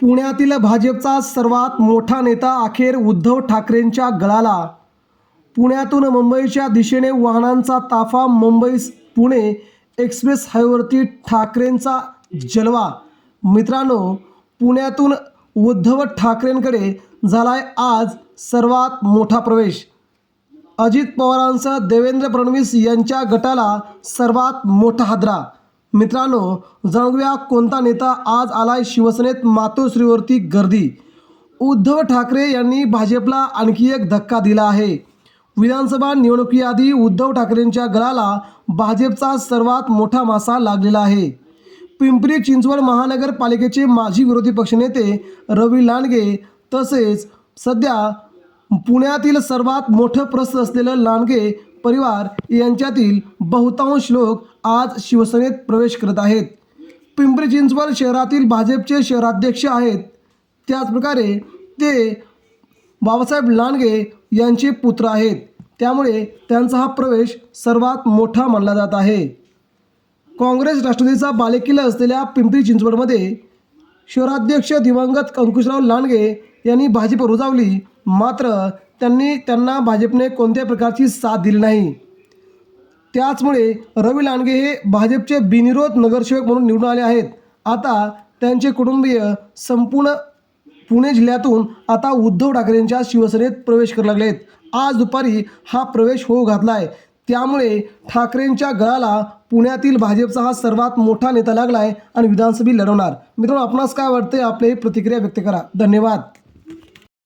पुण्यातील भाजपचा सर्वात मोठा नेता अखेर उद्धव ठाकरेंच्या गळाला. पुण्यातून मुंबईच्या दिशेने वाहनांचा ताफा मुंबई पुणे एक्सप्रेस हायवेवरती ठाकरेंचा जलवा. मित्रांनो पुण्यातून उद्धव ठाकरेंकडे झालाय आज सर्वात मोठा प्रवेश. अजित पवारांसह देवेंद्र फडणवीस यांच्या गटाला सर्वात मोठा हादरा. मित्रांनो जाणूया कोणता नेता आज आलाय शिवसेनेत मातोश्रीवरती गर्दी? उद्धव ठाकरे यांनी भाजपला आणखी एक धक्का दिला आहे. विधानसभा निवडणुकीआधी उद्धव ठाकरेंच्या गळाला भाजपचा सर्वात मोठा मासा लागलेला आहे. पिंपरी चिंचवड महानगरपालिकेचे माजी विरोधी पक्षनेते रवी लांडगे तसेच सध्या पुण्यातील सर्वात मोठं प्रस्त असलेलं लांडगे परिवार यांच्यातील बहुतांश लोक आज शिवसेनेत प्रवेश करत आहेत. पिंपरी चिंचवड शहरातील भाजपचे शहराध्यक्ष आहेत. त्याचप्रकारे ते बाबासाहेब लांडगे यांचे पुत्र आहेत. त्यामुळे त्यांचा हा प्रवेश सर्वात मोठा मानला जात आहे. काँग्रेस राष्ट्रवादीचा बालेकिल्ला असलेल्या पिंपरी चिंचवडमध्ये शहराध्यक्ष दिवंगत अंकुशराव लांडगे यांनी भाजप रुजावली मात्र त्यांनी त्यांना भाजपने कोणत्याही प्रकारची साथ दिली नाही. त्याचमुळे रवी लांडगे हे भाजपचे बिनविरोध नगरसेवक म्हणून निवडून आले आहेत. आता त्यांचे कुटुंबीय संपूर्ण पुणे जिल्ह्यातून आता उद्धव ठाकरेंच्या शिवसेनेत प्रवेश करू लागले आहेत. आज दुपारी हा प्रवेश होऊ घातला आहे त्यामुळे ठाकरेंच्या गळाला पुण्यातील भाजपचा हा सर्वात मोठा नेता लागला आहे आणि विधानसभा लढवणार. मित्रांनो आपणास काय वाटतंय? आपली प्रतिक्रिया व्यक्त करा. धन्यवाद.